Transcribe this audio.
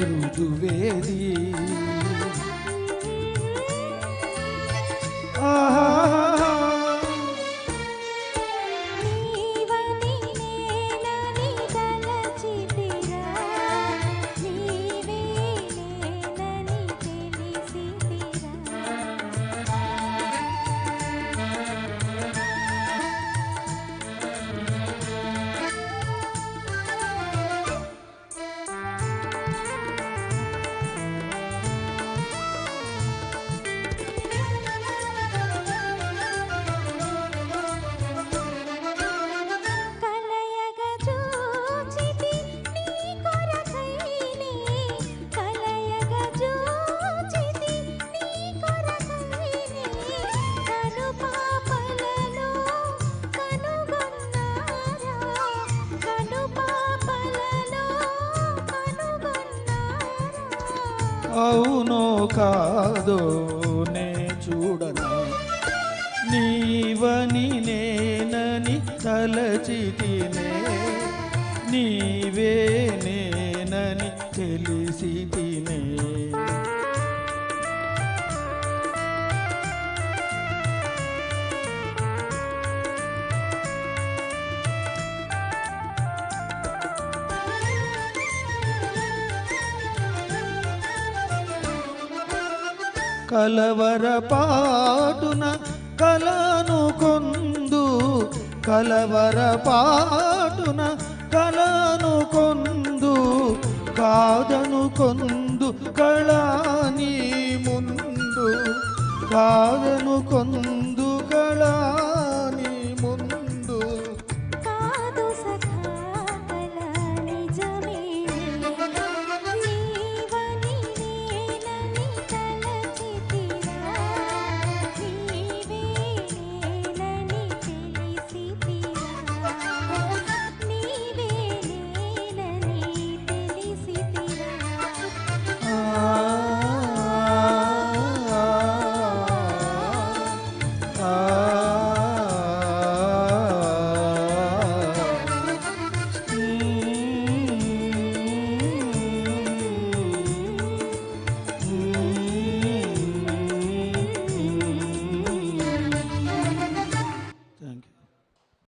రుజువేది అవునో కాదో నే చూడనా. నీవని నేనని తలచితినే నీవే నేనని తెలిసి తినే కలవరపాటున కలను కొందు. కలవరపాటున కలను కొందు. కాదను కొందు కళాని ముందు. కాదను కొందు Ah.